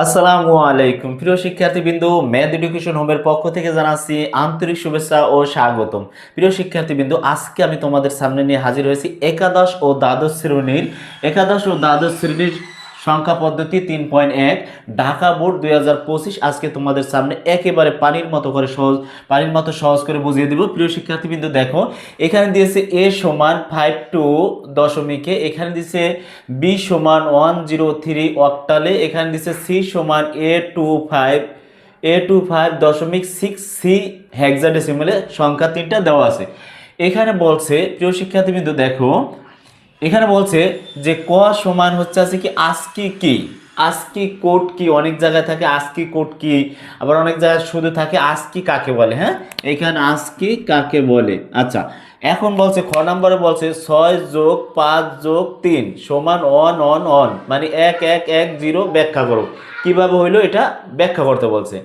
আসসালামু আলাইকুম। প্রিয় শিক্ষার্থীবৃন্দ, ম্যাথ এডুকেশন হোমের পক্ষ থেকে জানাচ্ছি আন্তরিক শুভেচ্ছা ও স্বাগতম। প্রিয় শিক্ষার্থীবৃন্দ, আজকে আমি তোমাদের সামনে নিয়ে হাজির হয়েছি একাদশ ও দ্বাদশ শ্রেণির একাদশ ও দ্বাদশ শ্রেণির সংখ্যা পদ্ধতি তিন পয়েন্ট এক। ঢাকা বোর্ড দুই হাজার পঁচিশ, আজকে তোমাদের সামনে একেবারে পানির মতো করে সহজ পানির মতো সহজ করে বুঝিয়ে দেব। প্রিয় শিক্ষার্থীবৃন্দ, দেখো, এখানে দিয়েছে এ সমান ফাইভ টু দশমিকে এখানে দিয়েছে বি সমান ওয়ান জিরো থ্রি অক্টালে এখানে দিয়েছে সি সমান A two five A two five দশমিক সিক্স সি হেক্সাডেসিমেলে সংখ্যা তিনটা দেওয়া আছে। এখানে বলছে, প্রিয় শিক্ষার্থীবৃন্দ, দেখো এখানে বলছে যে ক সমান হচ্ছে আছে কি, আস্কি কি? আস্কি কোড কি? অনেক জায়গায় থাকে আস্কি কোড কি? আবার অনেক জায়গায় শুধু থাকে আস্কি কাকে বলে হ্যাঁ? এখানে আস্কি কাকে বলে? আচ্ছা এখন বলছে খ নম্বরে বলছে ছয় যোগ পাঁচ যোগ তিন সমান অন অন অন মানে এক এক এক, জিরো ব্যাখ্যা করো। কীভাবে হইল এটা? ব্যাখ্যা করতে বলছে।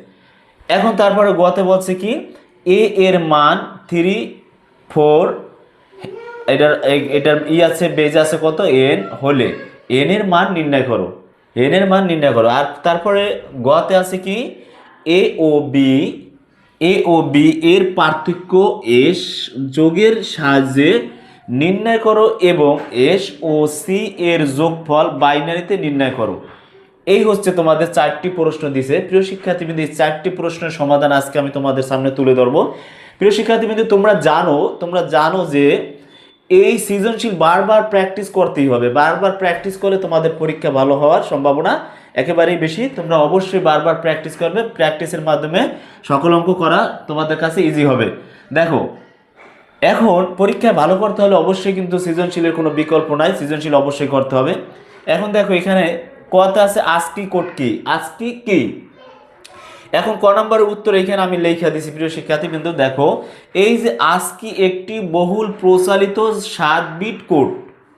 এখন তারপরে গতে বলছে কি, এ এর মান থ্রি ফোর এটার এটার ই আছে, বেজ আছে কত? এন হলে। এন এর মান নির্ণয় করো। এন এর মান নির্ণয় করো। আর তারপরে গতে আছে কি? এ ও বি, এ ও বি এর পার্থক্য এস যোগের সাহায্যে নির্ণয় করো এবং এস ও সি এর যোগফল বাইনারিতে নির্ণয় করো। এই হচ্ছে তোমাদের চারটি প্রশ্ন দিছে। প্রিয় শিক্ষার্থীবৃন্দ, এই চারটি প্রশ্নের সমাধান আজকে আমি তোমাদের সামনে তুলে ধরবো। প্রিয় শিক্ষার্থীবৃন্দ, তোমরা জানো তোমরা জানো যে এই সৃজনশীল বারবার প্র্যাকটিস করতেই হবে। বারবার প্র্যাকটিস করলে তোমাদের পরীক্ষা ভালো হওয়ার সম্ভাবনা একেবারেই বেশি। তোমরা অবশ্যই বারবার প্র্যাকটিস করবে। প্র্যাকটিসের মাধ্যমে সকল অঙ্ক করা তোমাদের কাছে ইজি হবে। দেখো, এখন পরীক্ষায় ভালো করতে হলে অবশ্যই কিন্তু সৃজনশীলের কোনো বিকল্প নাই। সৃজনশীল অবশ্যই করতে হবে। এখন দেখো এখানে কথা আছে? আজকি কোট কি? আজকি কি? এখন ক নম্বরের উত্তর এখানে আমি লেখা দিছি, প্রিয় শিক্ষার্থী কিন্তু দেখো, এই যে আজকি একটি বহুল প্রচালিত সাত বিট কোড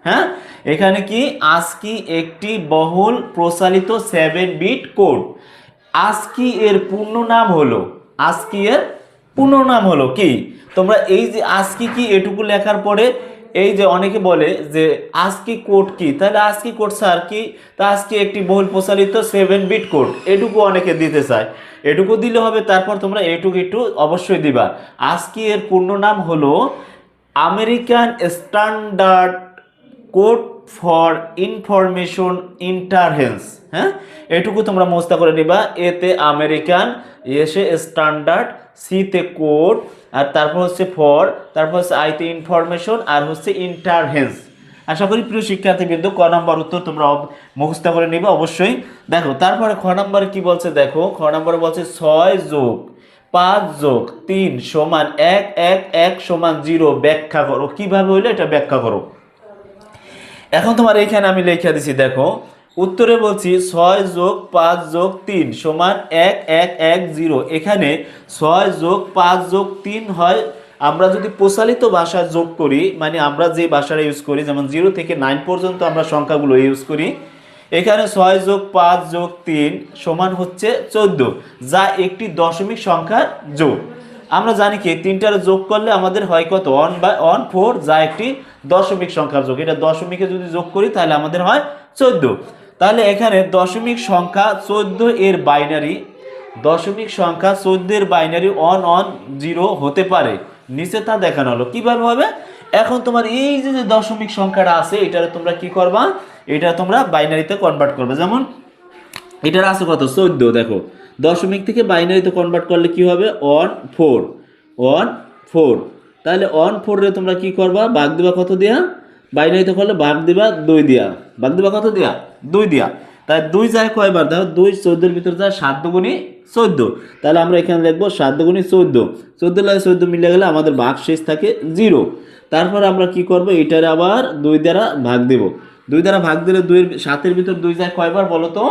হ্যাঁ? এখানে কি? আজকি একটি বহুল প্রচালিত সেভেন বিট কোড আজকি এর পূর্ণ নাম হলো, আজকি এর পূর্ণ নাম হলো কি? তোমরা এই যে আজকি কি এটুকু লেখার পরে এই যে অনেকে বলে যে আজকি কোড কি? তাহলে আজকি কোড স্যার কি? তা আজকে একটি বহুল প্রচারিত সেভেন বিট কোড। এটুকু অনেকে দিতে চায়। এটুকু দিলে হবে, তারপর তোমরা এটুকু একটু অবশ্যই দিবা। আজকি এর পূর্ণ নাম হলো American standard code for information interchange. হ্যাঁ? এটুকু তোমরা মোস্তা করে নিবা। এতে আমেরিকান এসে স্ট্যান্ডার্ড সিতে কোড আর তারপর হচ্ছে ফর তারপর হচ্ছে আইতে ইনফরমেশন আর হচ্ছে ইন্টারভেন্স আশা করি প্রিয় শিক্ষার্থীবৃন্দ, ক নম্বর উত্তর তোমরা মুখস্থ করে নিবে, অবশ্যই। দেখো, তারপরে খ নম্বরে কি বলছে দেখো? খ নম্বরে বলছে ছয় যোগ পাঁচ যোগ তিন সমান এক এক এক সমান জিরো, ব্যাখ্যা করো। কীভাবে হইল এটা ব্যাখ্যা করো? এখন তোমার এইখানে আমি লেখা দিছি, দেখো উত্তরে বলছি ছয় যোগ পাঁচ যোগ তিন সমান এক এক এক, জিরো। এখানে ছয় যোগ পাঁচ যোগ তিন হয়, আমরা যদি প্রচালিত ভাষা যোগ করি মানে আমরা যে ভাষাটা ইউজ করি, যেমন জিরো থেকে নাইন পর্যন্ত আমরা সংখ্যাগুলো ইউজ করি, এখানে ছয় যোগ পাঁচ যোগ তিন সমান হচ্ছে চোদ্দ, যা একটি দশমিক সংখ্যার যোগ। আমরা জানি কি, তিনটার যোগ করলে আমাদের হয় কত? ওয়ান বাই ওয়ান ফোর যা একটি দশমিক সংখ্যার যোগ। এটা দশমিকে যদি যোগ করি, তাহলে আমাদের হয় চোদ্দ। তাহলে এখানে দশমিক সংখ্যা চোদ্দ এর বাইনারি দশমিক সংখ্যা চোদ্দের বাইনারি অন অন জিরো হতে পারে। নিচে তা দেখানো হলো। কীভাবে হবে? এখন তোমার এই যে যে দশমিক সংখ্যাটা আছে, এটারে তোমরা কি করবা? এটা তোমরা বাইনারিতে কনভার্ট করবে। যেমন এটার আছে কত? চোদ্দ, দেখো। দশমিক থেকে বাইনারিতে কনভার্ট করলে কি হবে? অন ফোর অন ফোর তাহলে ওয়ান ফোরে তোমরা কি করবা? ভাগ দিবা কত দিয়া? বাইনারিতে করলে ভাগ দিবা, দুই দিয়া। ভাগ দিবা কত দিয়া? দুই দিয়া। তাই দুই যায় কয়বার? দেখো দুই চোদ্দোর ভিতরে যায় সাত দুগুণি চোদ্দ। তাহলে আমরা এখানে লিখব সাত দুগুণি চোদ্দ। চোদ্দ লাগে চোদ্দ মিলে গেলে আমাদের ভাগ শেষ থাকে জিরো। তারপর আমরা কি করব? এটারে আবার দুই দ্বারা ভাগ দেব। দুই দ্বারা ভাগ দিলে দুইয়ের সাতের ভিতর দুই যায় কয়বার বলো তো?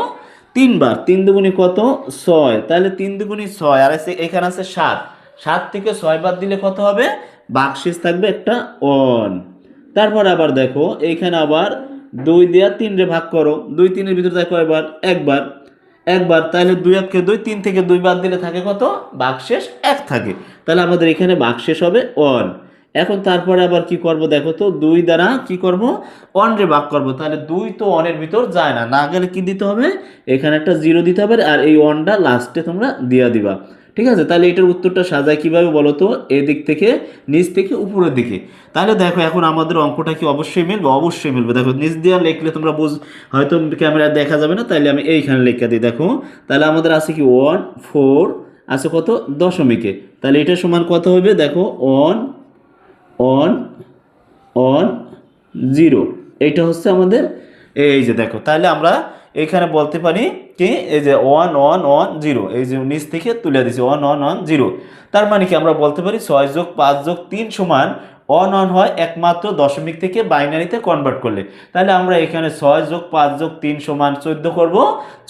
তিনবার। তিন দুগুণি কত? ছয়। তাহলে তিন দুগুণি ছয়, আর এখানে আছে সাত। সাত থেকে ছয় বাদ দিলে কত হবে? বাকশেষ থাকবে একটা অন। তারপর আবার দেখো, এইখানে আবার দুই দেওয়া তিন রে ভাগ করো। দুই তিনের ভিতরে দেখো এবার একবার একবার তাহলে দুই এককে দুই, তিন থেকে দুই বাদ দিলে থাকে কত? বাকশেষ এক থাকে। তাহলে আমাদের এখানে বাকশেষ হবে অন এখন তারপরে আবার কি করব দেখো তো, দুই দ্বারা কি করব? অন রে ভাগ করব। তাহলে দুই তো অনের ভিতর যায় না। না গেলে কি দিতে হবে? এখানে একটা জিরো দিতে হবে আর এই অনটা লাস্টে তোমরা দিয়া দিবা। ঠিক আছে? তাহলে এটার উত্তরটা সাজায় কীভাবে বলো তো এদিক থেকে, নিচ থেকে, উপরের দিকে। তাহলে দেখো, এখন আমাদের অঙ্কটা কি অবশ্যই মিলবে? অবশ্যই মিলবে। দেখো, নিচ দিয়ে লিখলে তোমরা বুঝ, হয়তো ক্যামেরা দেখা যাবে না, তাহলে আমি এইখানে লেখা দিই। দেখো, তাহলে আমাদের আছে কি? ওয়ান ফোর আছে কত? দশমিকে। তাহলে এটা সমান কত হবে? দেখো ওয়ান অন অন জিরো এইটা হচ্ছে আমাদের, এই যে দেখো, তাহলে আমরা এখানে বলতে পারি কি, এই যে ওয়ান ওয়ান ওয়ান জিরো এই যে নিচ থেকে তুলে দিছি ওয়ান ওয়ান ওয়ান জিরো তার মানে কি, আমরা বলতে পারি ছয় যোগ পাঁচ যোগ তিন সমান অন অন হয় একমাত্র দশমিক থেকে বাইনারিতে কনভার্ট করলে। তাহলে আমরা এখানে ছয় যোগ পাঁচ যোগ তিন সমান চোদ্দ করব।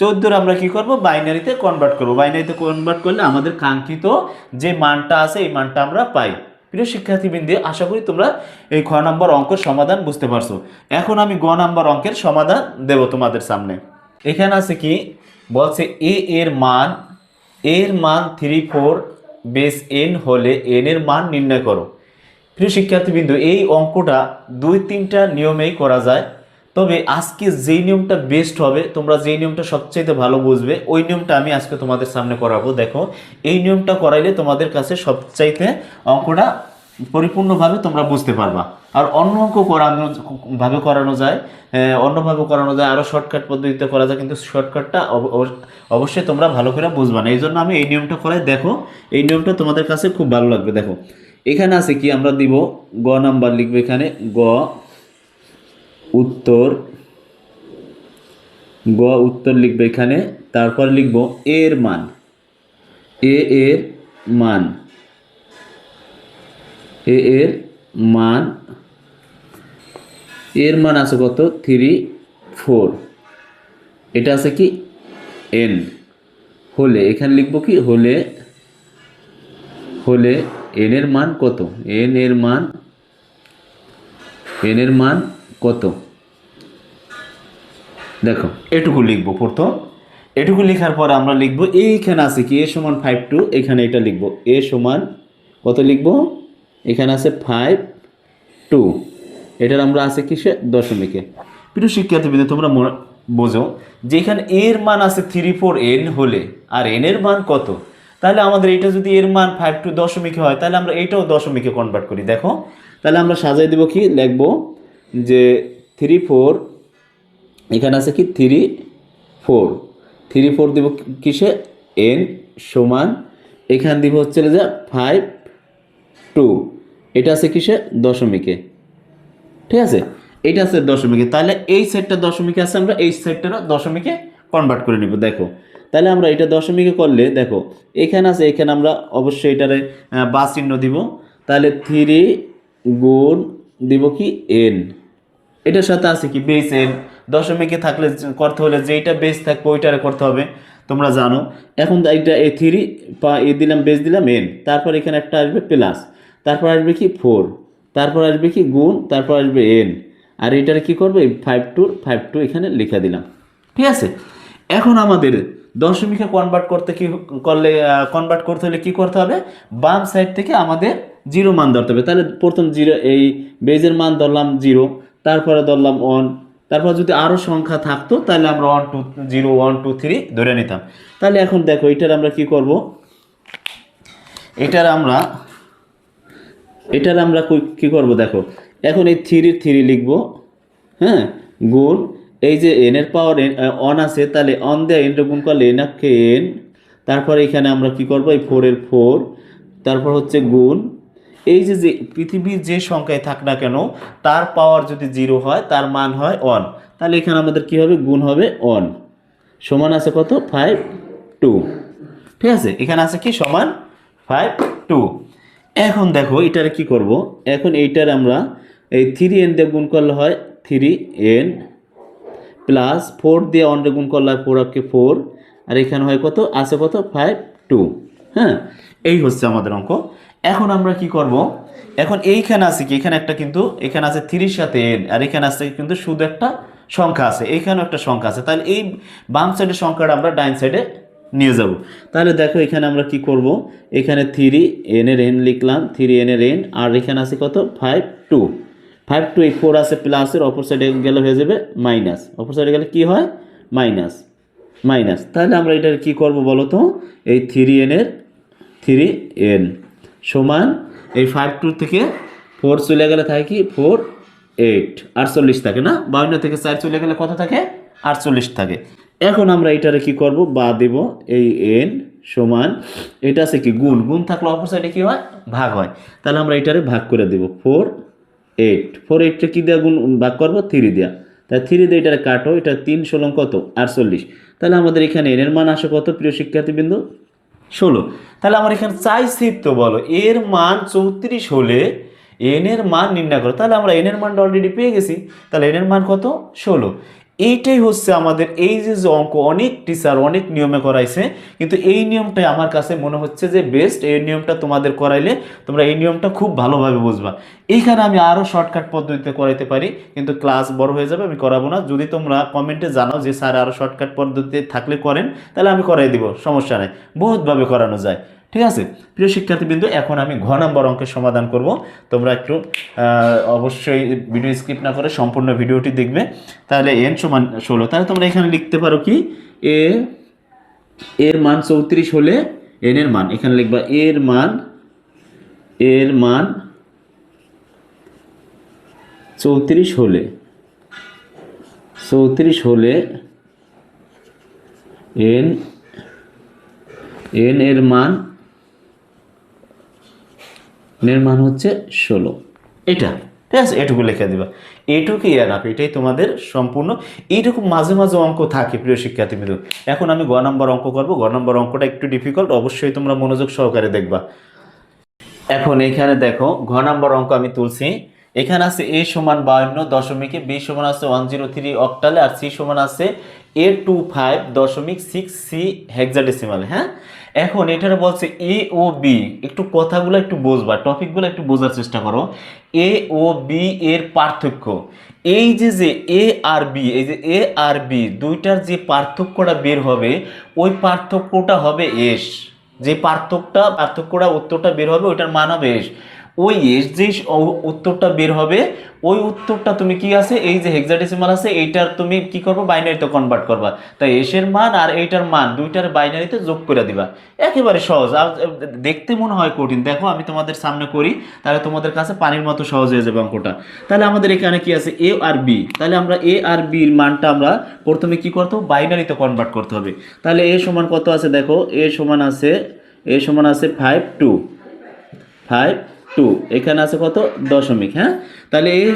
চোদ্দোর আমরা কি করব? বাইনারিতে কনভার্ট করব। বাইনারিতে কনভার্ট করলে আমাদের কাঙ্ক্ষিত যে মানটা আছে, এই মানটা আমরা পাই। প্রিয় শিক্ষার্থীবৃন্দে, আশা করি তোমরা এই খ নম্বর অঙ্কের সমাধান বুঝতে পারছ। এখন আমি গ নম্বর অঙ্কের সমাধান দেব তোমাদের সামনে। এখানে আছে কি? বলছে এ এর মান এর মান থ্রি ফোর বেস এন হলে এন এর মান নির্ণয় করো। প্রিয় শিক্ষার্থীবৃন্দ, এই অঙ্কটা দুই তিনটা নিয়মেই করা যায়। তবে আজকে যেই নিয়মটা বেস্ট হবে, তোমরা যেই নিয়মটা সবচাইতে ভালো বুঝবে, ওই নিয়মটা আমি আজকে তোমাদের সামনে করাবো। দেখো, এই নিয়মটা করাইলে তোমাদের কাছে সবচাইতে অঙ্কটা পরিপূর্ণভাবে তোমরা বুঝতে পারবা। আর অন্য অঙ্ক করানো, ভাবে করানো যায় অন্যভাবে করানো যায় আরও শর্টকাট পদ্ধতিতে করা যায়, কিন্তু শর্টকাটটা অবশ্যই তোমরা ভালো করে বুঝবা না। এই জন্য আমি এই নিয়মটা করাই। দেখো, এই নিয়মটা তোমাদের কাছে খুব ভালো লাগবে। দেখো, এখানে আছে কি? আমরা দিব গ নাম্বার লিখব এখানে, গ উত্তর, গ উত্তর লিখবে এখানে, তারপর লিখব এর মান। এ এর মান। এ এর মান। এর মান আছে কত? থ্রি ফোর এটা আছে কি? এন হলে, এখানে লিখব কি? হলে হলে এন এর মান কত? এন এর মান এন এর মান কত? দেখো। এটুকু লিখব প্রথম। এটুকু লেখার পর আমরা লিখব, এইখানে আছে কি? এ সমান ফাইভ টু এখানে এটা লিখব। এ সমান কত লিখব? এখানে আছে ফাইভ টু এটার আমরা আছে কিসে? দশমিকে। প্রিয় শিক্ষার্থীবৃন্দ তোমরা মনে বোঝো যে এখানে এর মান আছে থ্রি ফোর এন হলে, আর এন এর মান কত? তাহলে আমাদের এটা যদি এর মান ফাইভ টু দশমিকে হয়, তাহলে আমরা এটাও দশমিকে কনভার্ট করি। দেখো, তাহলে আমরা সাজাই দেবো কি? লিখব যে থ্রি ফোর এখানে আছে কি? থ্রি ফোর থ্রি ফোর দিব কিসে? এন সমান, এখানে দিব হচ্ছে যে ফাইভ টু এটা আছে কিসে? দশমিকে। ঠিক আছে? এটা আছে দশমিকে। তাহলে এই সেটটা দশমিকে আছে, আমরা এই সেটটা দশমিকে কনভার্ট করে নিব, দেখো। তাহলে আমরা এটা দশমিকে করলে, দেখো, এখানে আছে, এখানে আমরা অবশ্যই এটারে বা চিহ্ন দিব। তাহলে থ্রি গুণ দিব কি? এন এটার সাথে আছে কি? বেস এন দশমিকে থাকলে করতে হলে যেইটা বেস থাকবে, ওইটারে করতে হবে। তোমরা জানো। এখন এইটা এ থ্রি পা এ দিলাম বেস দিলাম এন তারপর এখানে একটা আসবে প্লাস তারপর আসবে কি? ফোর তারপর আসবে কি? গুণ। তারপর আসবে এন আর এটারে কি করবে? ফাইভ টু ফাইভ টু এখানে লিখে দিলাম। ঠিক আছে? এখন আমাদের দশমিকে কনভার্ট করতে কি করলে কনভার্ট করতে হলে কি করতে হবে? বাম সাইড থেকে আমাদের জিরো মান ধরতে হবে। তাহলে প্রথম জিরো এই বেজের মান ধরলাম জিরো তারপরে ধরলাম ওয়ান তারপর যদি আরও সংখ্যা থাকতো, তাহলে আমরা one two zero one two three ধরে নিতাম। তাহলে এখন দেখো, এটার আমরা কি করব? এটার আমরা এটার আমরা কি করব দেখো? এখন এই থ্রি থ্রি লিখব হ্যাঁ? গুণ, এই যে এনের পাওয়ার অন আছে, তাহলে অন দেয় এনটা গুণ করলে এন আক্ষে এন তারপর এখানে আমরা কি করব? এই ফোরের ফোর তারপর হচ্ছে গুণ এই যে যে পৃথিবীর যে সংখ্যায় থাক না কেন, তার পাওয়ার যদি জিরো হয়, তার মান হয় অন তাহলে এখানে আমাদের কি হবে? গুণ হবে অন সমান আছে কত? ফাইভ টু ঠিক আছে? এখানে আছে কি? সমান ফাইভ টু এখন দেখো, এটারে কি করব? এখন এইটার আমরা এই থ্রি এন দিয়ে গুণ করলে হয় থ্রি এন প্লাস ফোর দিয়ে অনরে গুণ করলে হয় ফোর অক্ষে ফোর আর এখানে হয় কত? আছে কত? ফাইভ টু হ্যাঁ? এই হচ্ছে আমাদের অঙ্ক। এখন আমরা কি করব? এখন এইখানে আছে কি? এখানে একটা কিন্তু, এখানে আছে থ্রির সাথে এন আর এখানে আছে কিন্তু শুধু একটা সংখ্যা আছে। এইখানেও একটা সংখ্যা আছে। তাহলে এই বাম সাইডের সংখ্যাটা আমরা ডাইন সাইডে নিয়ে যাব। তাহলে দেখো এখানে আমরা কি করব? এখানে থ্রি এন এর এন লিখলাম। থ্রি এন এর এন আর এখানে আছে কত? ফাইভ টু ফাইভ টু এই ফোর আছে প্লাসের অপর সাইডে গেলে হয়ে যাবে মাইনাস অপর সাইডে গেলে কি হয়? মাইনাস মাইনাস তাহলে আমরা এটার কি করব বলো তো? এই থ্রি এনের থ্রি এন সমান এই ফাইভ টু থেকে ফোর চলে গেলে থাকে কি? ফোর এইট আটচল্লিশ থাকে না? বাউন্ন থেকে চার চলে গেলে কত থাকে? আটচল্লিশ থাকে। এখন আমরা এটারে কি করব? বা দেব এই এন সমান, এটা আছে কি? গুণ। গুণ থাকলে অপর সাইডে কি হয়? ভাগ হয়। তাহলে আমরা এটারে ভাগ করে দেব। ফোর এইট ফোর এইটটা কী দেওয়া গুণ ভাগ করব? থ্রি দেওয়া তাই থ্রি দিয়ে এটারে কাটো। এটা তিন ষোলো কত? আটচল্লিশ। তাহলে আমাদের এখানে এনের মান আসে কত? প্রিয় শিক্ষার্থীবৃন্দ? ষোলো। তাহলে আমার এখানে চাই তো বলো, এর মান চৌত্রিশ হলে এনের মান নির্ণয় করো। তাহলে আমরা এনের মানটা অলরেডি পেয়ে গেছি। তাহলে এনের মান কত? ষোলো। এইটাই হচ্ছে আমাদের এই যে যে অঙ্ক, অনেক টিচার অনেক নিয়মে করাইছে, কিন্তু এই নিয়মটাই আমার কাছে মনে হচ্ছে যে বেস্ট এই নিয়মটা তোমাদের করাইলে তোমরা এই নিয়মটা খুব ভালোভাবে বুঝবা। এইখানে আমি আরও শর্টকাট পদ্ধতিতে করাইতে পারি, কিন্তু ক্লাস বড় হয়ে যাবে, আমি করাবো না। যদি তোমরা কমেন্টে জানাও যে স্যার আরও শর্টকাট পদ্ধতিতে থাকলে করেন, তাহলে আমি করাই দিব, সমস্যা নেই। বহুতভাবে করানো যায়। ঠিক আছে? প্রিয় শিক্ষার্থীবৃন্দ, এখন আমি ঘ নম্বর অঙ্কের সমাধান করব। তোমরা একটু অবশ্যই ভিডিও স্কিপ না করে সম্পূর্ণ ভিডিওটি দেখবে। তাহলে এন সমান ষোলো। তাহলে তোমরা এখানে লিখতে পারো কি? এ, এর মান চৌত্রিশ হলে এন এর মান। এখানে লিখবা, এর মান এর মান চৌত্রিশ হলে চৌত্রিশ হলে এন এন এর মান এর মান হচ্ছে ষোলো। এটা, ঠিক আছে, এটুকু লিখে দিবা। এইটুকু ইয়ার আপ এটাই তোমাদের সম্পূর্ণ। এইরকম মাঝে মাঝে অঙ্ক থাকে, প্রিয় শিক্ষার্থী শিক্ষার্থীবৃন্দ এখন আমি গ নম্বর অঙ্ক করব। গ নম্বর অঙ্কটা একটু ডিফিকাল্ট অবশ্যই তোমরা মনোযোগ সহকারে দেখবা। এখন এখানে দেখো, ঘ নম্বর অঙ্ক আমি তুলছি। এখানে আছে এ সমান বাউন্ন দশমিকে, বি সমান আছে ওয়ান জিরো থ্রি অক্টালে, আর সি সমান আছে এ টু ফাইভ দশমিক সিক্স সি হ্যাঁ? এখন এটার বলছে এ ও বি একটু কথাগুলো একটু বোঝবা, টপিকগুলো একটু বোঝার চেষ্টা করো। এ ও বি এর পার্থক্য। এই যে যে এ আর বি এই যে এ আর বি দুইটার যে পার্থক্যটা বের হবে, ওই পার্থক্যটা হবে এস যে পার্থক্যটা পার্থক্যটা, উত্তরটা বের হবে, ওইটার মান হবে এস ওই এস যে উত্তরটা বের হবে, ওই উত্তরটা তুমি কি আছে? এই যে হেক্সাডেসিমাল আছে, এইটার তুমি কি করবে? বাইনারিতে কনভার্ট করবা। তাই এসের মান আর এইটার মান দুইটার বাইনারিতে যোগ করে দিবা। একেবারে সহজ। আর দেখতে মনে হয় কঠিন। দেখো, আমি তোমাদের সামনে করি, তাহলে তোমাদের কাছে পানির মতো সহজ হয়ে যাবে অঙ্কটা। তাহলে আমাদের এখানে কি আছে? এ আর বি তাহলে আমরা এ আর বির মানটা আমরা প্রথমে কি করতে হবে? বাইনারিতে কনভার্ট করতে হবে। তাহলে এ সমান কত আছে? দেখো এ সমান আছে এ সমান আছে ফাইভ টু ফাইভ টু এখানে আছে কত? দশমিক হ্যাঁ? তাহলে এই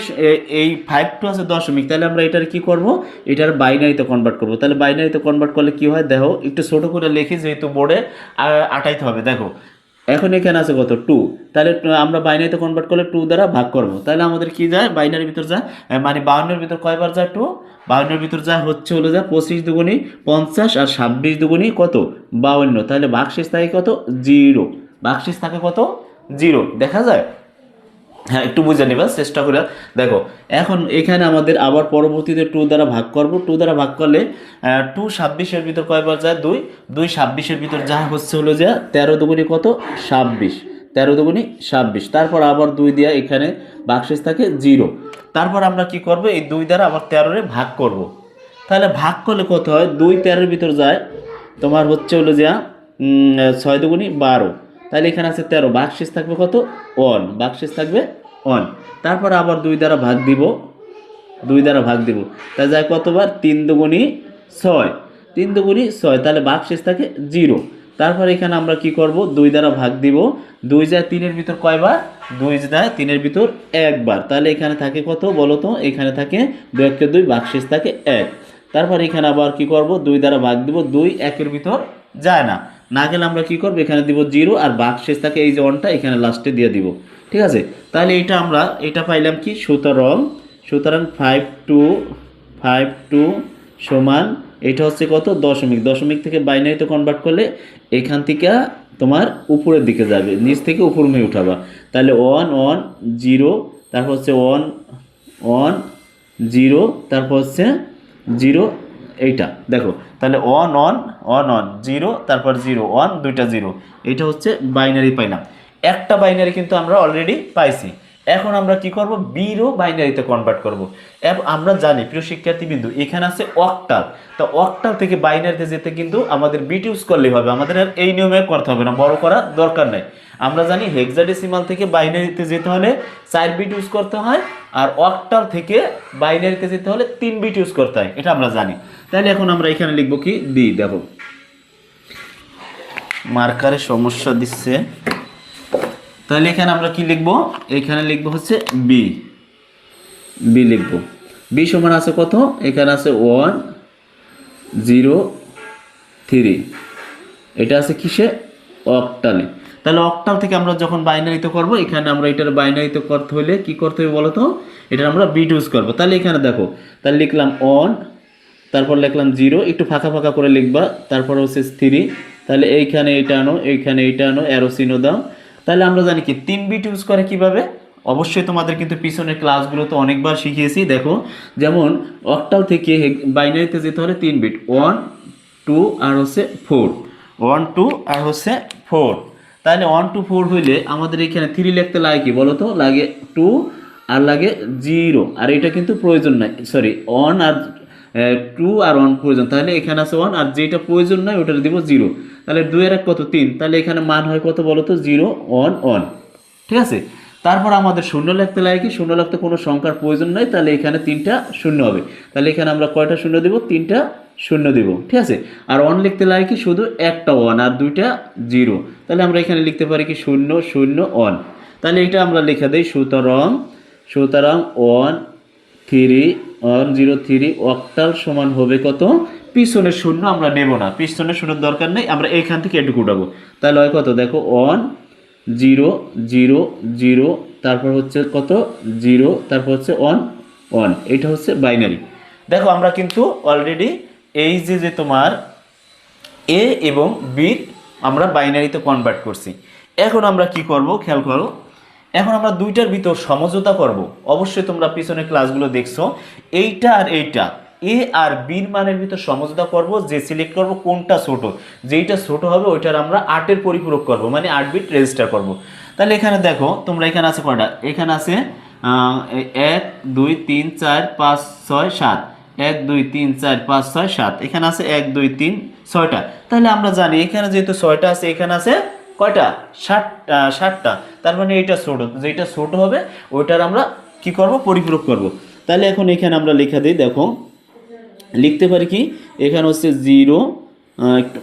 এই ফাইভ টু আছে দশমিক, তাহলে আমরা এটার কি করব? এটার বাইনারিতে কনভার্ট করব। তাহলে বাইনারিতে কনভার্ট করলে কি হয়? দেখো, একটু ছোটো করে লিখি, যেহেতু বোর্ডে আটাইতে হবে, দেখো। এখন এখানে আছে কত? টু তাহলে আমরা বাইনারিতে কনভার্ট করলে টু দ্বারা ভাগ করব। তাহলে আমাদের কি যায়? বাইনারির ভিতর যায় মানে বাউন্নের ভিতর কয়বার যায় টু বাউন্নের ভিতর যা হচ্ছে হলো যা পঁচিশ দুগুণি পঞ্চাশ আর ছাব্বিশ দুগুণি কত? বাউন্ন। তাহলে ভাগশেষ থাকে কত? জিরো ভাগশেষ থাকে কত? জিরো, দেখা যায়? হ্যাঁ একটু বুঝে নিবা, চেষ্টা করে দেখো। এখন এখানে আমাদের আবার পরবর্তীতে টু দ্বারা ভাগ করব। টু দ্বারা ভাগ করলে টু ছাব্বিশের ভিতর কয়বার যায়? দুই। দুই ছাব্বিশের ভিতর যা হচ্ছে হলো যে তেরো দুগুণি কত? ছাব্বিশ। তেরো দুগুণি ছাব্বিশ। তারপর আবার দুই দিয়া এখানে বাক্সেস থাকে জিরো। তারপর আমরা কি করব? এই দুই দ্বারা আবার তেরোরে ভাগ করব। তাহলে ভাগ করলে কত হয়? দুই তেরোর ভিতর যায়, তোমার হচ্ছে হলো যে ছয় দুগুণি বারো। তাহলে এখানে আছে তেরো বাক্সেস থাকবে কত? অন বাক্সেস থাকবে অন তারপর আবার দুই দ্বারা ভাগ দিব, দুই দ্বারা ভাগ দিব। তা যায় কতবার? তিন দুগুণি ছয়। তিন দুগুণি ছয়, তাহলে বাক্সেস থাকে জিরো। তারপর এখানে আমরা কি করব? দুই দ্বারা ভাগ দিব। দুই যায় তিনের ভিতর কয়বার? দুই যায় তিনের ভিতর একবার। তাহলে এখানে থাকে কত বলো তো? এখানে থাকে দুই একে দুই বাক্সেস থাকে এক। তারপর এখানে আবার কি করব? দুই দ্বারা ভাগ দিব, দুই একের ভিতর যায় না। না গেলে আমরা কি করব? এখানে দিব জিরো আর বাক্সেস থাকে এই যে অনটা এখানে লাস্টে দিয়ে দিব। ঠিক আছে? তাহলে এটা আমরা, এটা পাইলাম কি? সুতরাং সুতরাং ফাইভ টু ফাইভ টু সমান, এটা হচ্ছে কত? দশমিক। দশমিক থেকে বাইনারিতে কনভার্ট করলে এখান থেকে তোমার উপরের দিকে যাবে। নিচ থেকে উপর মেয়ে উঠাবা। তাহলে ওয়ান ওয়ান জিরো তারপর হচ্ছে ওয়ান ওয়ান জিরো তারপর হচ্ছে জিরো এইটা। দেখো তাহলে one one one one, zero, তারপর জিরো, ওয়ান, দুইটা জিরো। এটা হচ্ছে বাইনারি পাইলাম। একটা বাইনারি কিন্তু আমরা অলরেডি পাইছি। এখন আমরা কি করব? বিরও বাইনারিতে কনভার্ট করব। আমরা জানি, প্রিয় শিক্ষার্থী বিন্দু এখানে আছে অক্টাল তা অক্টাল থেকে বাইনারিতে যেতে কিন্তু আমাদের বিট ইউজ করলেই হবে। আমাদের আর এই নিয়মে করতে হবে না। বড় করা দরকার নাই। আমরা জানি হেক্সাডেসিমাল থেকে বাইনারিতে যেতে হলে চার বিট ইউজ করতে হয় আর অক্টাল থেকে বাইনারিতে যেতে হলে তিন বিট ইউজ করতে হয়। এটা আমরা জানি। তাহলে এখন আমরা এখানে লিখব কি? বি দেখো। মার্কারে সমস্যা দিচ্ছে। তাহলে এখানে আমরা কি লিখব? এখানে লিখব হচ্ছে বি বি লিখব। বি সমান আছে কত? এখানে আছে ওয়ান জিরো থ্রি এটা আছে কিসে? অক্টালে তাহলে অক্টাল থেকে আমরা যখন বাইনারিতে করব, এখানে আমরা এটার বাইনারিতে করতে হলে কি করতে হবে বলো তো এটা আমরা ইউজ করব। তাহলে এখানে দেখো, তাহলে লিখলাম অন তারপর লিখলাম জিরো একটু ফাঁকা ফাঁকা করে লিখবা, তারপর হচ্ছে থ্রি তাহলে এইখানে এইটা আনো, এইখানে এইটা আনো অ্যারো চিহ্ন দাও। তাহলে আমরা জানি কি, তিন বিট ইউজ করে কীভাবে? অবশ্যই তোমাদের কিন্তু পিছনের ক্লাসগুলো তো অনেকবার শিখিয়েছি। দেখো, যেমন অক্টাল থেকে বাইনারিতে যেতে হলে তিন বিট ওয়ান টু আর হচ্ছে ফোর ওয়ান টু আর হচ্ছে ফোর তাহলে ওয়ান টু ফোর হইলে আমাদের এখানে থ্রি লিখতে লাগে কি বলো তো লাগে টু আর লাগে জিরো আর এটা কিন্তু প্রয়োজন নাই। সরি ওয়ান আর টু আর ওয়ান প্রয়োজন। তাহলে এখানে আছে ওয়ান আর যেটা প্রয়োজন নয় ওটা দিব জিরো তাহলে দুইয়ের এক কত? তিন। তাহলে এখানে মান হয় কত বলো তো? Zero, one one. ঠিক আছে? তারপর আমাদের শূন্য লিখতে লাগে কি? শূন্য লাগতে কোনো সংখ্যার প্রয়োজন নাই, তাহলে এখানে তিনটা শূন্য হবে। তাহলে এখানে আমরা কয়টা শূন্য দিব? তিনটা শূন্য দিব। ঠিক আছে? আর ওয়ান লিখতে লাগে কি? শুধু একটা ওয়ান আর দুইটা জিরো। তাহলে আমরা এখানে লিখতে পারি কি? শূন্য শূন্য, ওয়ান। তাহলে এটা আমরা লিখে দিই, সুতরাং সুতরাং one, three, one, zero, three, octal সমান হবে কত? পিছনের শূন্য আমরা নেব না। পিছনের শূন্যের দরকার নেই, আমরা এইখান থেকে এটুকু উঠাবো। তাহলে হয় কত? দেখো ওয়ান জিরো জিরো জিরো তারপর হচ্ছে কত? জিরো তারপর হচ্ছে ওয়ান ওয়ান এটা হচ্ছে বাইনারি দেখো, আমরা কিন্তু অলরেডি এই যে যে তোমার এ এবং বির আমরা বাইনারিতে কনভার্ট করছি। এখন আমরা কি করব? খেয়াল করো। এখন আমরা দুইটার ভিতর সমঝোতা করব। অবশ্যই তোমরা পিছনে ক্লাসগুলো দেখছ। এইটা আর এইটা। এ আর বির মানের ভিতর সমঝোতা করব, যে সিলেক্ট করব, কোনটা ছোট। যেইটা ছোট হবে, ওইটার আমরা আটের পরিপূরক করব মানে আট বিট রেজিস্টার করব। তাহলে এখানে দেখো, তোমরা এখানে আছে কয়টা এখানে আছে এক, দুই, তিন, চার, পাঁচ, ছয়, সাত। এক, দুই, তিন, চার, পাঁচ, ছয়, সাত। এখানে আছে এক, দুই, তিন, ছয়টা। তাহলে আমরা জানি এখানে যেহেতু ছয়টা আছে, এখানে আছে কয়টা? ষাট ষাটটা তার মানে এইটা ছোট। যেটা ছোট হবে, ওইটার আমরা কি করব? পরিপূরক করব। তাহলে এখন এখানে আমরা লেখা দিই, দেখো লিখতে পারি কি? এখানে হচ্ছে জিরো একটু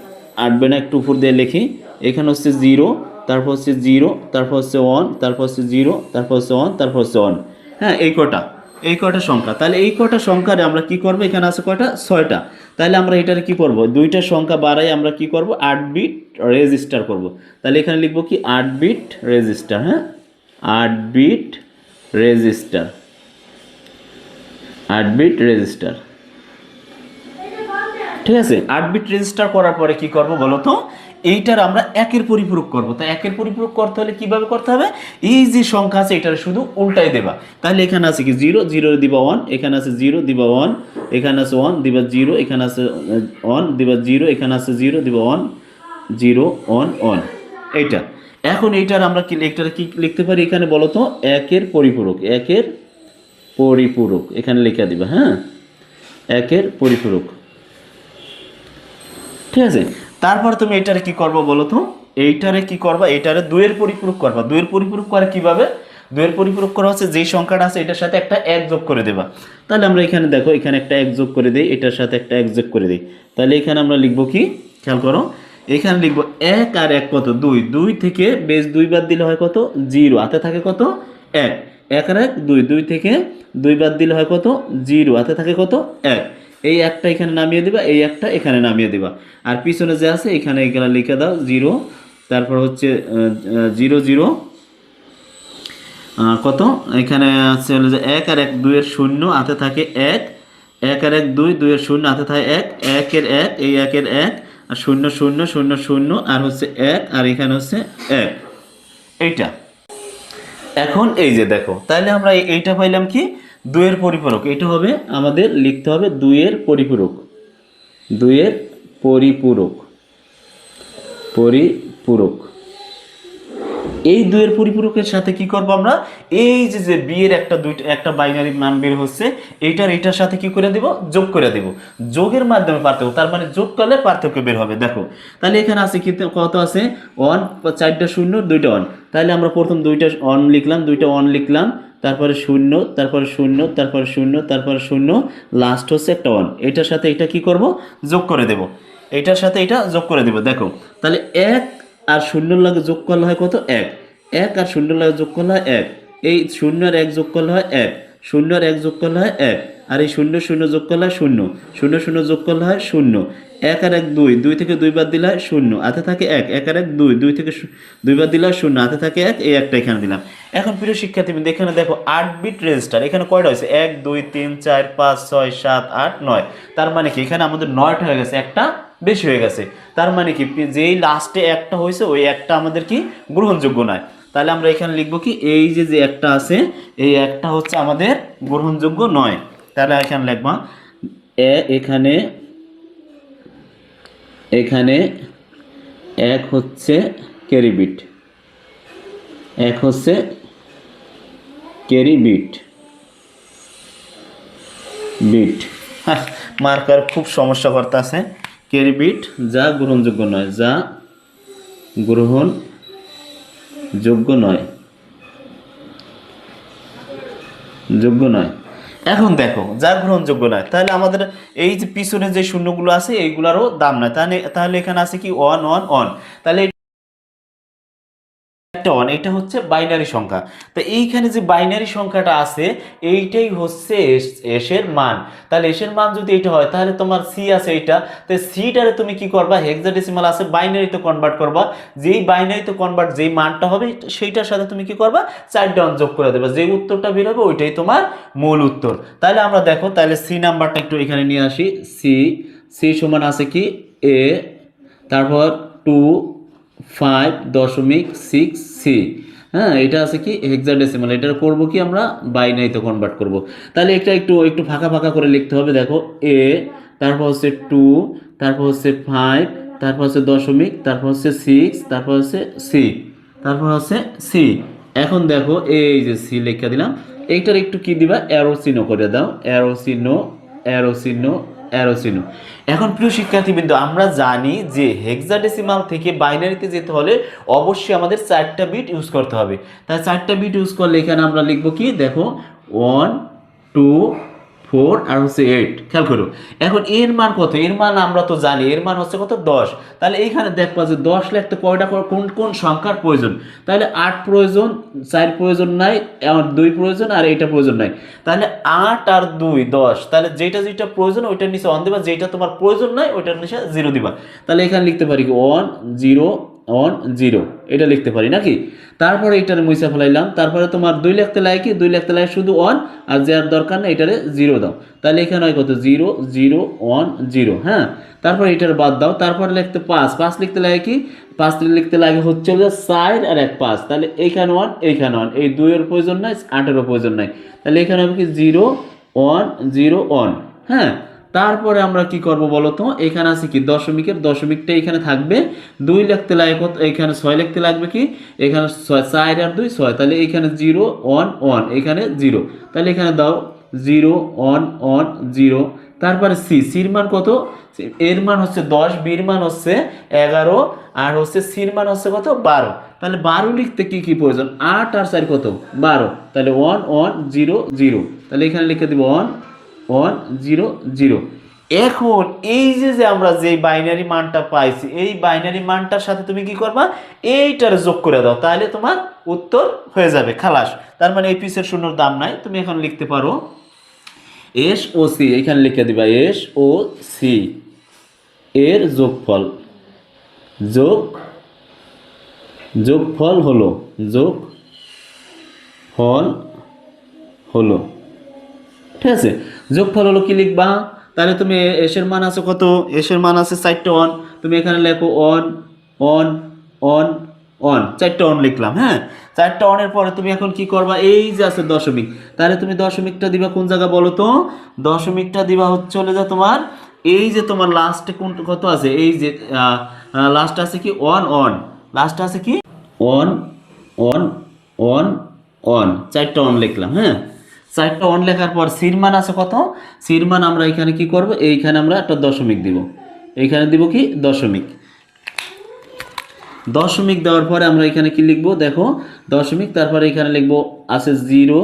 আটবে না, একটু উপর দিয়ে লিখি। এখানে হচ্ছে জিরো, তারপর হচ্ছে জিরো, তারপর হচ্ছে ওয়ান, তারপর হচ্ছে জিরো, তারপর হচ্ছে ওয়ান, তারপর হচ্ছে ওয়ান। হ্যাঁ এই কটা এই কটা সংখ্যা। তাহলে এই কটা সংখ্যারে আমরা কি করব? এখানে আছে কয়টা? ছয়টা। তাহলে আমরা এটার কি করব? দুইটা সংখ্যা বাড়াই আমরা কি করব? আট বিট রেজিস্টার করব। তাহলে এখানে লিখব কি? আট বিট রেজিস্টার হ্যাঁ? আট বিট রেজিস্টার আট বিট রেজিস্টার ঠিক আছে? আট বিট রেজিস্টার করার পরে কি করব বলো তো? এইটার আমরা একের পরিপূরক করব। তা একের পরিপূরক করতে হলে কীভাবে করতে হবে? এই যে সংখ্যা আছে, এটার শুধু উল্টাই দেবা। তাহলে এখানে আছে কি? জিরো জিরো দিবা ওয়ান এখানে আছে জিরো দিবা ওয়ান এখানে আছে ওয়ান দিবা জিরো এখানে আছে ওয়ান দিবা জিরো এখানে আছে জিরো দিবা ওয়ান জিরো ওয়ান ওয়ান এইটা। এখন এইটার আমরা কি, এইটার কি লিখতে পারি এখানে বলো তো? একের পরিপূরক একের পরিপূরক। এখানে লেখা দিবা হ্যাঁ? একের পরিপূরক। ঠিক আছে? তারপর তুমি এইটারে কি করব বলো তো? এইটারে কি করবা? এইটারে দুয়ের পরিপূরক করবা। দুয়ের পরিপূরক করে কীভাবে? দুয়ের পরিপূরক করা হচ্ছে যেই সংখ্যাটা আছে এটার সাথে একটা এক যোগ করে দেবা। তাহলে আমরা এখানে দেখো, এখানে একটা এক যোগ করে দিই, এটার সাথে একটা এক যোগ করে দিই। তাহলে এখানে আমরা লিখব কি? খেয়াল করো, এখানে লিখব এক আর এক কত? দুই। দুই থেকে বেশ দুই বাদ দিলে হয় কত? জিরো। হাতে থাকে কত? এক। এক আর এক, দুই। দুই থেকে দুই বাদ দিলে হয় কত? জিরো। হাতে থাকে কত? এক। এই একটা এখানে নামিয়ে দিবা, এই একটা এখানে নামিয়ে দিবা। আর পিছনে যে আছে, এখানে এখানে লিখে দাও, জিরো, তারপর হচ্ছে জিরো জিরো কত? এখানে আছে হলো যে এক আর এক দুইয়ের শূন্য হাতে থাকে এক এক আর এক দুই, দুইয়ের শূন্য হাতে থাকে এক, একের এক, এই একের এক, আর শূন্য শূন্য শূন্য শূন্য, আর হচ্ছে এক, আর এখানে হচ্ছে এক। এইটা। এখন এই যে দেখো তাহলে আমরা এই- এইটা পাইলাম কি? দুইয়ের পরিপূরক এটা হবে আমাদের লিখতে হবে দুইয়ের পরিপূরক। দুইয়ের পরিপূরক। পরিপূরক। এই দুইয়ের পরিপূরকের সাথে কি করব আমরা? এই যে যে বি এর একটা দুইটা, একটা বাইনারি মান বের হচ্ছে, এইটার এইটার সাথে কি করে দেব? যোগ করে দেব। যোগের মাধ্যমে পার্থক্য, তার মানে যোগ করলে পার্থক্য বের হবে। দেখো, তাহলে এখানে আছে কি, কত আছে? ওয়ান চারটা শূন্য, দুইটা ওয়ান তাহলে আমরা প্রথম দুইটা অন লিখলাম, দুইটা অন লিখলাম, তারপরে শূন্য তারপরে শূন্য তারপরে শূন্য তারপরে শূন্য লাস্ট হচ্ছে একটা ওয়ান এটার সাথে এটা কি করব? যোগ করে দেব। এটার সাথে এটা যোগ করে দেব। দেখো, তাহলে এক আর শূন্যর লাগে যোগ করলে হয় কত? এক। এক আর শূন্যর লাগে যোগ করলে হয় এক। এই শূন্য আর এক যোগ করলে হয় এক। শূন্য আর এক যোগ করলে হয় এক। আর এই শূন্য শূন্য যোগ করলে হয় শূন্য। শূন্য শূন্য যোগ করলে হয় শূন্য। এক আর এক দুই। দুই থেকে দুইবার দিলে হয় শূন্য। হাতে থাকে এক। এক আর এক দুই। দুই থেকে শূ- দুইবার দিলে হয় শূন্য। হাতে থাকে এক। এই একটা এখানে দিলাম। এখন প্রিয় শিক্ষার্থীবৃন্দ, এখানে দেখো আট বিট রেজিস্টার এখানে কয়টা হয়েছে? এক, দুই, তিন, চার, পাঁচ, ছয়, সাত, আট, নয়। তার মানে কি? এখানে আমাদের নয়টা হয়ে গেছে। একটা বেশি হয়ে গেছে। তার মানে কি? যেই লাস্টে একটা হয়েছে, ওই একটা আমাদের কি? গ্রহণযোগ্য নয়। তাহলে আমরা এখানে লিখব কি? এই যে যে একটা আছে, এই একটা হচ্ছে আমাদের গ্রহণযোগ্য নয়। তাহলে এখানে লিখবা, এ এখানে এখানে এক হচ্ছে ক্যারিবিট এক হচ্ছে ক্যারিবিট বিট। মার্কার খুব সমস্যা করতে আছে। ক্যারি যা গ্রহণযোগ্য নয়, যা গ্রহণ যোগ্য নয়। যোগ্য নয়। এখন দেখো, যা গ্রহণযোগ্য নয়, তাহলে আমাদের এই যে পিছনে যে শূন্যগুলো আছে, এইগুলারও দাম নয়। তাহলে তাহলে এখানে আছে কি ওয়ান ওয়ান ওয়ান তাহলে একটা ওয়ান এটা হচ্ছে বাইনারি সংখ্যা। তো এইখানে যে বাইনারি সংখ্যাটা আছে, এইটাই হচ্ছে এস- এসের মান। তাহলে এসের মান যদি এটা হয়, তাহলে তোমার সি আছে এইটা। তো সিটারে তুমি কি করবা? হেক্সাডেসিমাল আছে বাইনারিতে কনভার্ট করবা। যেই বাইনারিতে কনভার্ট যেই মানটা হবে, সেইটার সাথে তুমি কি করবা? চারটা অন যোগ করে দেবে। যে উত্তরটা বের হবে, ওইটাই তোমার মূল উত্তর। তাহলে আমরা দেখো, তাহলে সি নাম্বারটা একটু এখানে নিয়ে আসি। সি সি সমান আছে কি? এ তারপর টু ফাইভ দশমিক সিক্স সি হ্যাঁ এটা আছে কি হেক্সাডেসিমাল এটা করব কি আমরা? বাইনারিতে কনভার্ট করব। তাহলে এটা একটু একটু ফাঁকা ফাঁকা করে লিখতে হবে, দেখো এ তারপর হচ্ছে টু তারপর হচ্ছে ফাইভ তারপর হচ্ছে দশমিক, তারপর হচ্ছে সিক্স তারপর হচ্ছে সি তারপর হচ্ছে সি এখন দেখো, এই যে সি লেখা দিলাম, এইটার একটু কি দিবা? অ্যারো চিহ্ন করে দাও। অ্যারো চিহ্ন অ্যারো চিহ্ন অ্যারো চিহ্ন এখন প্রিয় শিক্ষার্থীবৃন্দ, আমরা জানি যে হেক্সাডেসিমাল থেকে বাইনারিতে যেতে হলে অবশ্যই আমাদের চারটা বিট ইউজ করতে হবে। তাই চারটা বিট ইউজ করলে এখানে আমরা লিখব কি? দেখো ওয়ান টু ফোর আর হচ্ছে এইট। খেয়াল করো। এখন এর মান কত? এর মান আমরা তো জানি। এর মান হচ্ছে কত? দশ। তাহলে এইখানে দেখবা যে দশ লিখতে কয়টা কোন কোন সংখ্যার প্রয়োজন? তাহলে আট প্রয়োজন, চার প্রয়োজন নাই দুই প্রয়োজন আর এইটা প্রয়োজন নাই। তাহলে আট আর দুই, দশ। তাহলে যেটা যেটা প্রয়োজন, ওইটার নিচে অন দিবা। যেটা তোমার প্রয়োজন নাই, ওইটার নিচে জিরো দিবা। তাহলে এখানে লিখতে পারি ওয়ান জিরো ওয়ান জিরো এটা লিখতে পারি নাকি? তারপরে এটারে মুইসা ফেলাইলাম। তারপরে তোমার দুই লিখতে লাগে কি? দুই লিখতে লাগে শুধু ওয়ান আর যার দরকার নেই এটারে জিরো দাও। তাহলে এখানে হয় কত? জিরো জিরো ওয়ান জিরো হ্যাঁ? তারপর এটার বাদ দাও। তারপরে লিখতে পাঁচ। পাঁচ লিখতে লাগে কি? পাঁচ লিখতে লাগে হচ্ছে চার আর এক পাঁচ। তাহলে এইখানে ওয়ান এইখানে ওয়ান এই দুইয়ের প্রয়োজন নাই, আটেরও প্রয়োজন নাই। তাহলে এখানে হবে কি? জিরো ওয়ান জিরো ওয়ান হ্যাঁ? তারপরে আমরা কি করব বলো তো? এখানে আছে কি? দশমিকের দশমিকটা এখানে থাকবে। দুই লিখতে লাগে কত? এখানে ছয় লিখতে লাগবে কি? এখানে ছয়, চার আর দুই, ছয়। তাহলে এখানে জিরো, ওয়ান ওয়ান। এখানে জিরো। তাহলে এখানে দাও, জিরো, ওয়ান ওয়ান, জিরো। তারপরে সি। সির মান কত? এর মান হচ্ছে দশ, বির মান হচ্ছে এগারো, আর হচ্ছে সির মান হচ্ছে কত? বারো। তাহলে বারো লিখতে কি কি প্রয়োজন? আট আর চার কত? বারো। তাহলে ওয়ান ওয়ান, জিরো জিরো। তাহলে এখানে লিখে দিব ওয়ান ওয়ান জিরো জিরো এখন এই যে যে আমরা যে বাইনারি মানটা পাইছি, এই বাইনারি মানটার সাথে তুমি কি করবা? এইটার যোগ করে দাও, তাহলে তোমার উত্তর হয়ে যাবে, খালাস। তার মানে এই পিসের শূন্যর দাম নাই, তুমি এখন লিখতে পারো। এস ও সি এখানে লিখে দিবা এস ও সি এর যোগফল, যোগ, যোগফল হলো যোগ ফল হলো। ঠিক আছে? যোগফল হলো কি লিখবা? তাহলে তুমি এসের মান আছে কত? এসের মান আছে চারটে অন তুমি এখানে লেখো অন অন অন অন চারটে অন লিখলাম হ্যাঁ? চারটে অনের পরে তুমি এখন কি করবা? এই যে আছে দশমিক। তাহলে তুমি দশমিকটা দিবা কোন জায়গা বলো তো? দশমিকটা দিবা হচ্ছে চলে যা তোমার এই যে তোমার লাস্টে কোন কত আছে? এই যে লাস্ট আছে কি? অন অন লাস্ট আছে কি? অন অন অন অন চারটা অন লিখলাম হ্যাঁ? চারটা অন লেখার পর সির মান আছে কত? সির মান আমরা এখানে কি করব? এইখানে আমরা একটা দশমিক দিব। এইখানে দিব কি? দশমিক। দশমিক দেওয়ার পরে আমরা এখানে কি লিখব? দেখো, দশমিক, তারপরে এখানে লিখব আছে জিরো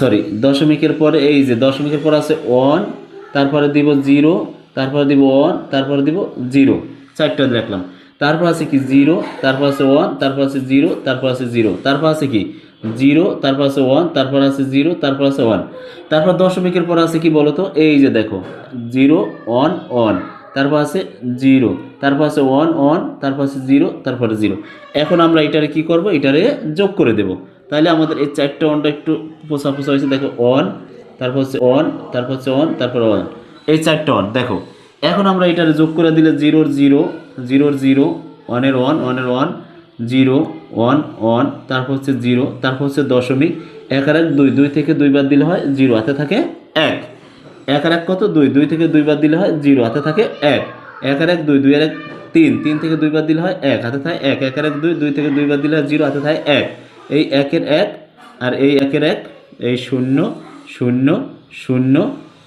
সরি দশমিকের পরে এই যে দশমিকের পর আছে ওয়ান তারপরে দিব জিরো তারপরে দিব ওয়ান তারপরে দিব জিরো চারটা লিখলাম তারপর আছে কি জিরো তারপর আছে ওয়ান তারপর আছে জিরো তারপর আছে জিরো তারপর আছে কি? জিরো, তারপর আছে ওয়ান তারপর আছে জিরো, তারপর আছে ওয়ান তারপর দশমিকের পর আছে কি বলো তো এই যে দেখো, জিরো ওয়ান ওয়ান তারপর আছে জিরো, তারপর আছে ওয়ান ওয়ান তারপর আছে জিরো, তারপরে জিরো। এখন আমরা এটারে কি করব? এটারে যোগ করে দেব। তাহলে আমাদের এই চারটে ওয়ানটা একটু পোষা পোষা হয়েছে। দেখো ওয়ান তারপর হচ্ছে ওয়ান তারপর হচ্ছে ওয়ান তারপর ওয়ান এই চারটে ওয়ান দেখো। এখন আমরা এটারে যোগ করে দিলে জিরোর জিরো জিরোর জিরো ওয়ানের ওয়ান ওয়ানের ওয়ান জিরো ওয়ান ওয়ান, তারপর হচ্ছে জিরো, তারপর হচ্ছে দশমিক, এক আর এক, দুই দুই থেকে দুইবার দিলে হয় জিরো, হাতে থাকে এক। এক আর এক কত? দুই দুই থেকে দুইবার দিলে হয় জিরো, হাতে থাকে এক। এক আর এক, দুই দুই আর এক, তিন তিন থেকে দুইবার দিলে হয় এক, হাতে থাকে এক। এক আর এক, দুই দুই থেকে দুইবার দিলে হয় জিরো, হাতে থাকে এক। এই একের এক আর এই একের এক, এই শূন্য শূন্য শূন্য,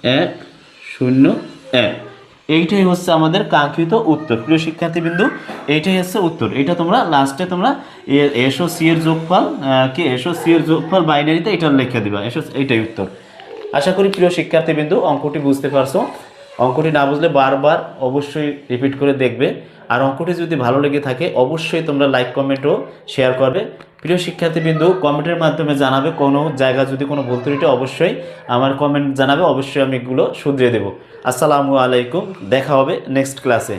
এক শূন্য, এক। এইটাই হচ্ছে আমাদের কাঙ্ক্ষিত উত্তর। প্রিয় শিক্ষার্থীবৃন্দু, এইটাই হচ্ছে উত্তর। এটা তোমরা লাস্টে তোমরা এসো সি এর যোগফল কি এসো সি এর যোগফল বাইনারিতে এটা লিখে দিবা। এসো এইটাই উত্তর। আশা করি প্রিয় শিক্ষার্থীবৃন্দু, অঙ্কটি বুঝতে পারছ। অঙ্কটি না বুঝলে বারবার অবশ্যই রিপিট করে দেখবে। আর অঙ্কটি যদি ভালো লেগে থাকে, অবশ্যই তোমরা লাইক কমেন্টও শেয়ার করবে। প্রিয় শিক্ষার্থীবৃন্দু কমেন্টের মাধ্যমে জানাবে কোনো জায়গা যদি কোনো ভুল ত্রুটি, অবশ্যই আমার কমেন্ট জানাবে, অবশ্যই আমি এগুলো শুধরে দেবো। আসসালামু আলাইকুম, দেখা হবে নেক্সট ক্লাসে